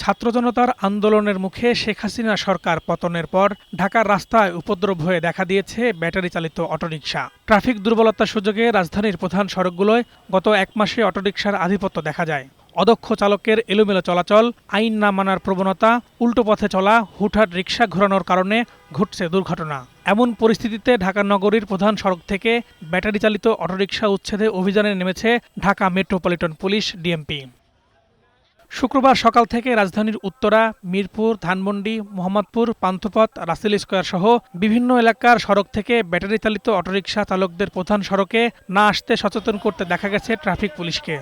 ছাত্র জনতার আন্দোলনের মুখে শেখ হাসিনা সরকার পতনের পর ঢাকার রাস্তায় উপদ্রব হয়ে দেখা দিয়েছে ব্যাটারি চালিত অটোরিকশা। ট্রাফিক দুর্বলতার সুযোগে রাজধানীর প্রধান সড়কগুলোয় গত এক মাসে অটোরিকশার আধিপত্য দেখা যায়। অদক্ষ চালকের এলোমেলো চলাচল, আইন না মানার প্রবণতা, উল্টো পথে চলা, হুটহাট রিক্সা ঘোরানোর কারণে ঘটছে দুর্ঘটনা। এমন পরিস্থিতিতে ঢাকা নগরীর প্রধান সড়ক থেকে ব্যাটারি চালিত অটোরিকশা উচ্ছেদে অভিযানে নেমেছে ঢাকা মেট্রোপলিটন পুলিশ, ডিএমপি। শুক্রবার সকাল থেকে রাজধানীর উত্তরা, মিরপুর, ধানমন্ডি, মোহাম্মদপুর, পান্থপথ, রাসেল স্কোয়ার সহ বিভিন্ন এলাকার সড়ক থেকে ব্যাটারি চালিত অটোরিকশা চালকদের প্রধান সড়কে না আসতে সচেতন করতে দেখা গেছে ট্রাফিক পুলিশকে।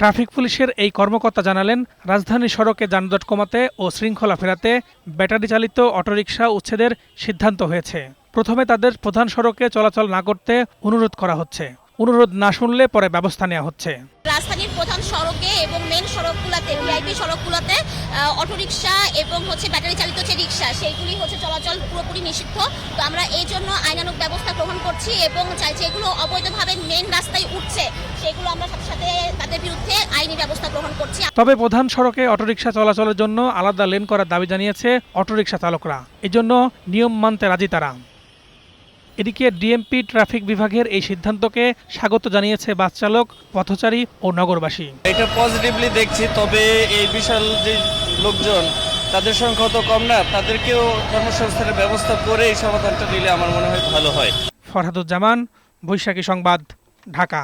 ট্রাফিক পুলিশের এই কর্মকর্তা জানালেন, রাজধানী সড়কে যানজট কমাতে ও শৃঙ্খলা ফেরাতে ব্যাটারি চালিত অটোরিকশা উচ্ছেদের সিদ্ধান্ত হয়েছে। প্রথমে তাদের প্রধান সড়কে চলাচল না করতে অনুরোধ করা হচ্ছে। অনুরোধ না শুনলে পরে ব্যবস্থা নেওয়া হচ্ছে। রাজধানীর প্রধান সড়কে এবং মেন সড়কগুলোতে ভিআইপি সড়কগুলোতে অটোরিকশা এবং হচ্ছে ব্যাটারি চালিত যে রিক্সা সেইগুলি হচ্ছে চলাচল পুরোপুরি নিষিদ্ধ। তো আমরা এই জন্য আইনানুগ ব্যবস্থা গ্রহণ করছি এবং চাই যেগুলো অবৈধভাবে মেন রাস্তায় উঠছে সেগুলো আমরা সাথে সাথে তাদের বিরুদ্ধে আইনি ব্যবস্থা গ্রহণ করছি। তবে প্রধান সড়কে অটোরিকশা চলাচলের জন্য আলাদা লেন করার দাবি জানিয়েছে অটোরিকশা চালকরা। এজন্য নিয়ম মানতে রাজি তারা। এদিকে ডিএমপি ট্রাফিক বিভাগের এই সিদ্ধান্তকে স্বাগত জানিয়েছে বাস চালক পথচারী ও নগরবাসী। এটা পজিটিভলি দেখছি তবে এই বিশাল যে লোকজন তাদের সংখ্যা তো কম না। তাদেরকেও কর্মসংস্থানের ব্যবস্থা করে এই সমাধানটা দিলে আমার মনে হয় ভালো হয়। ফরহাদুজ্জামান বৈশাখী সংবাদ ঢাকা।